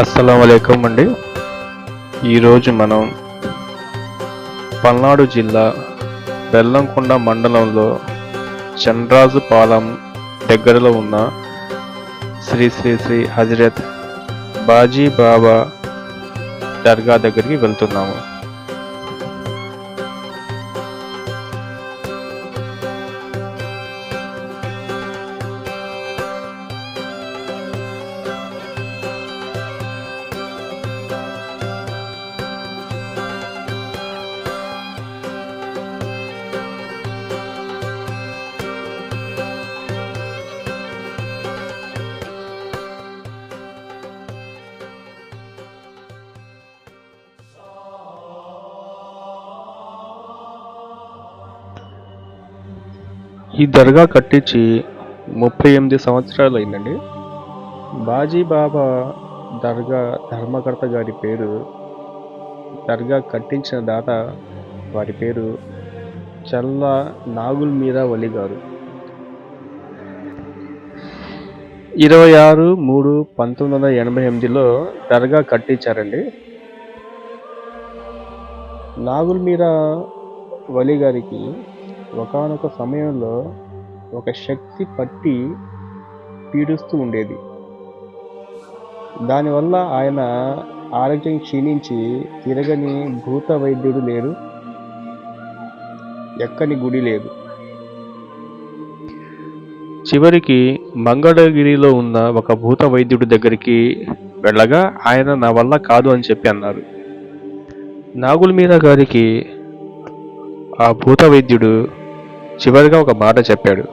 అస్సలం అయికం అండి. ఈరోజు మనం పల్నాడు జిల్లా బెల్లంకొండ మండలంలో చండ్రాజుపాలెం దగ్గరలో ఉన్న శ్రీ శ్రీ శ్రీ హజరత్ బాజీ బాబా దర్గా దగ్గరికి వెళ్తున్నాము. ఈ దర్గా కట్టించి ముప్పై ఎనిమిది సంవత్సరాలు అయిందండి. బాజీ బాబా దర్గా ధర్మకర్త గారి పేరు దర్గా కట్టించిన దాత వారి పేరు చల్లా నాగుల్ మీరా వలి గారు. ఇరవై ఆరు మూడు పంతొమ్మిది వందల ఎనభై ఎనిమిదిలో దర్గా కట్టించారండి. నాగుల్ మీరా వలి గారికి ఒకానొక సమయంలో ఒక శక్తి పట్టి పీడిస్తూ ఉండేది. దానివల్ల ఆయన ఆరోగ్యం క్షీణించి తిరగని భూత వైద్యుడు లేరు ఎక్కని గుడి లేదు. చివరికి మంగళగిరిలో ఉన్న ఒక భూత వైద్యుడి దగ్గరికి వెళ్ళగా ఆయన నా వల్ల కాదు అని చెప్పి అన్నారు. నాగుల్ మీద గారికి ఆ భూత వైద్యుడు చివరిగా ఒక మాట చెప్పాడు.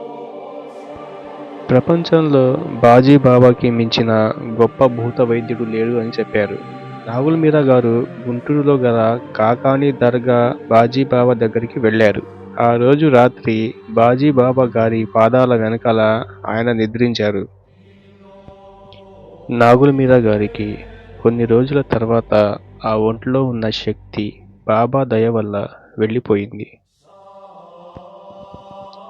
ప్రపంచంలో బాజీ బాబాకి మించిన గొప్ప భూత వైద్యుడు లేడు అని చెప్పారు. రాహుల్ మీరా గారు గుంటూరులో గల కాకాని దర్గా బాజీ బాబా దగ్గరికి వెళ్ళారు. ఆ రోజు రాత్రి బాజీ బాబా గారి పాదాల వెనకాల ఆయన నిద్రించారు. నాగుల మీరా గారికి కొన్ని రోజుల తర్వాత ఆ ఒంట్లో ఉన్న శక్తి బాబా దయ వల్ల వెళ్ళిపోయింది.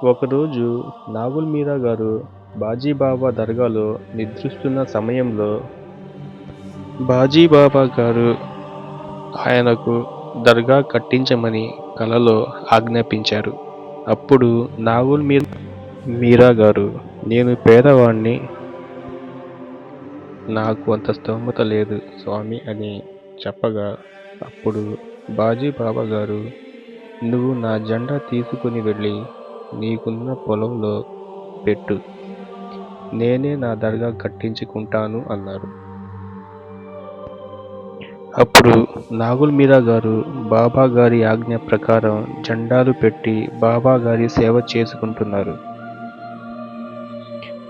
ఒకరోజు నాగుల్ మీరా గారు బాజీబాబా దర్గాలో నిద్రిస్తున్న సమయంలో బాజీబాబా గారు ఆయనకు దర్గా కట్టించమని కలలో ఆజ్ఞాపించారు. అప్పుడు నాగుల్ మీర్ మీరా గారు నేను పేదవాణ్ణి. నాకు అంత స్తోమత లేదు స్వామి అని చెప్పగా అప్పుడు బాజీ బాబా గారు నువ్వు నా జెండా తీసుకుని వెళ్ళి నీకున్న పొలంలో పెట్టు. నేనే నా దర్గా కట్టించుకుంటాను అన్నారు. అప్పుడు నాగుల్ మీరా గారు బాబా గారి ఆజ్ఞ ప్రకారం జెండాలు పెట్టి బాబా గారి సేవ చేసుకుంటున్నారు.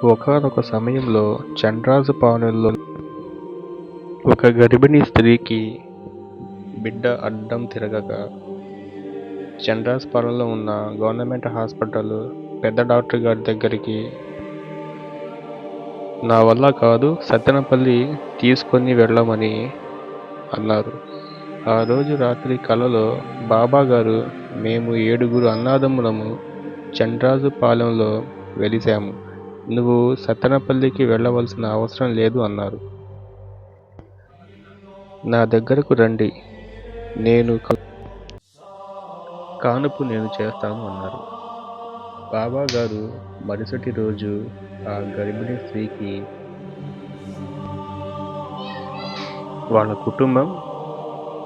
ఒకనొక సమయంలో చండ్రాజు పాలెంలో ఒక గర్భిణీ స్త్రీకి బిడ్డ అడ్డం తిరగగా చంద్రాస్పాలెంలో ఉన్న గవర్నమెంట్ హాస్పిటల్ పెద్ద డాక్టర్ గారి దగ్గరికి నా వల్ల కాదు సత్యనపల్లి తీసుకొని వెళ్ళమని అన్నారు. ఆ రోజు రాత్రి కలలో బాబా గారు మేము ఏడుగురు అన్నాదమ్ములము చండ్రాజు పాలెంలో వెలిసాము. నువ్వు సత్తెనపల్లికి వెళ్ళవలసిన అవసరం లేదు అన్నారు. నా దగ్గరకు రండి నేను కానుపు నేను చేస్తాను అన్నారు. బాబా గారు మరుసటి రోజు ఆ గర్భిణీ స్త్రీకి వాళ్ళ కుటుంబం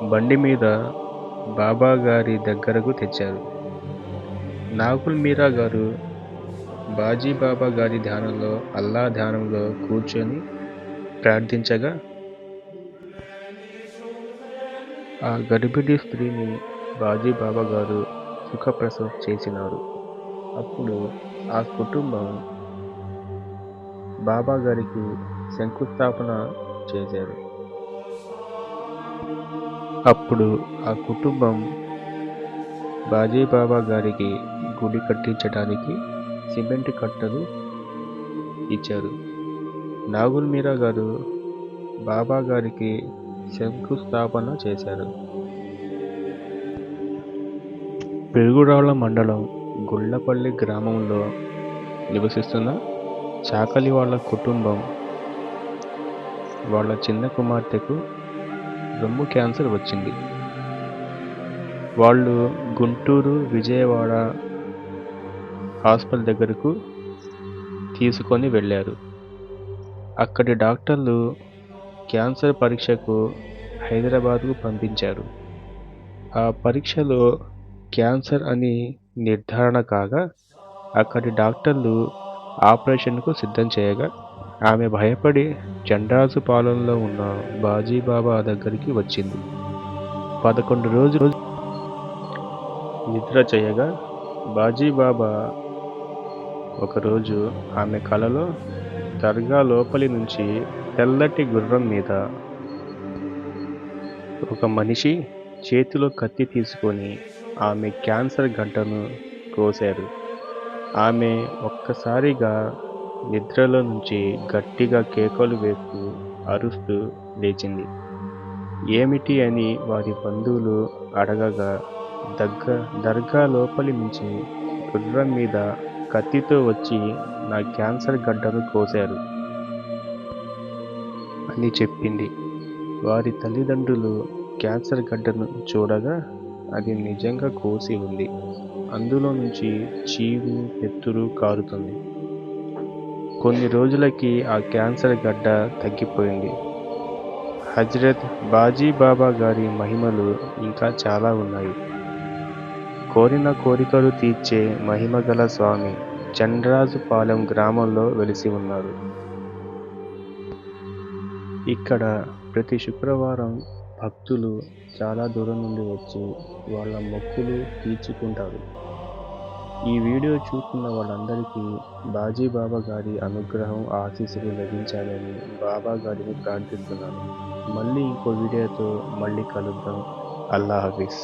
బండి మీద బాబా గారి దగ్గరకు తెచ్చారు. నాగుల్ మీరా గారు బాజీ బాబా గారి ధ్యానంలో అల్లా ధ్యానంలో కూర్చొని ప్రార్థించగా ఆ గర్భిణీ స్త్రీని బాజీ బాబా గారు సుఖప్రసవం చేసినారు. అప్పుడు ఆ కుటుంబం బాబా గారికి శంకుస్థాపన చేశారు. అప్పుడు ఆ కుటుంబం బాజీ బాబా గారికి గుడి కట్టించడానికి సిమెంట్ కట్టలు ఇచ్చారు. నాగుల్ మీరా గారు బాబా గారికి శంకుస్థాపన చేశారు. పెరుగురాళ్ళ మండలం గుళ్ళపల్లి గ్రామంలో నివసిస్తున్న చాకలి వాళ్ళ కుటుంబం వాళ్ళ చిన్న కుమార్తెకు రొమ్ము క్యాన్సర్ వచ్చింది. వాళ్ళు గుంటూరు విజయవాడ హాస్పిటల్ దగ్గరకు తీసుకొని వెళ్ళారు. అక్కడి డాక్టర్లు క్యాన్సర్ పరీక్షకు హైదరాబాద్కు పంపించారు. ఆ పరీక్షలో క్యాన్సర్ అని నిర్ధారణ కాగా అక్కడి డాక్టర్లు ఆపరేషన్కు సిద్ధం చేయగా ఆమె భయపడి చండ్రాజు పాలనలో ఉన్న బాజీబాబా దగ్గరికి వచ్చింది. పదకొండు రోజులు నిద్ర చేయగా బాజీబాబా ఒకరోజు ఆమె కలలో దర్గా లోపలి నుంచి తెల్లటి గుర్రం మీద ఒక మనిషి చేతిలో కత్తి తీసుకొని ఆమె క్యాన్సర్ గంటను కోశారు. ఆమె ఒక్కసారిగా నిద్రలో నుంచి గట్టిగా కేకలు వేస్తూ అరుస్తూ లేచింది. ఏమిటి అని వారి బంధువులు అడగగా దగ్గ దర్గా లోపలి నుంచి గుర్రం మీద కత్తితో వచ్చి నా క్యాన్సర్ గడ్డను కోశారు అని చెప్పింది. వారి తల్లిదండ్రులు క్యాన్సర్ గడ్డను చూడగా అది నిజంగా కోసి ఉంది. అందులో నుంచి చీవు నెత్తురు కారుతుంది. కొన్ని రోజులకి ఆ క్యాన్సర్ గడ్డ తగ్గిపోయింది. హజరత్ బాజీ బాబా గారి మహిమలు ఇంకా చాలా ఉన్నాయి. కోరిన కోరికలు తీర్చే మహిమగల స్వామి చండ్రాజుపాలెం గ్రామంలో వెలిసి ఉన్నారు. ఇక్కడ ప్రతి శుక్రవారం భక్తులు చాలా దూరం నుండి వచ్చి వాళ్ళ మొక్కులు తీర్చుకుంటారు. ఈ వీడియో చూస్తున్న వాళ్ళందరికీ బాజీ బాబా గారి అనుగ్రహం ఆశీస్సులు లభించాలని బాబా గారిని ప్రార్థిస్తున్నాను. మళ్ళీ ఇంకో వీడియోతో మళ్ళీ కలుద్దాం. అల్లా హాఫీస్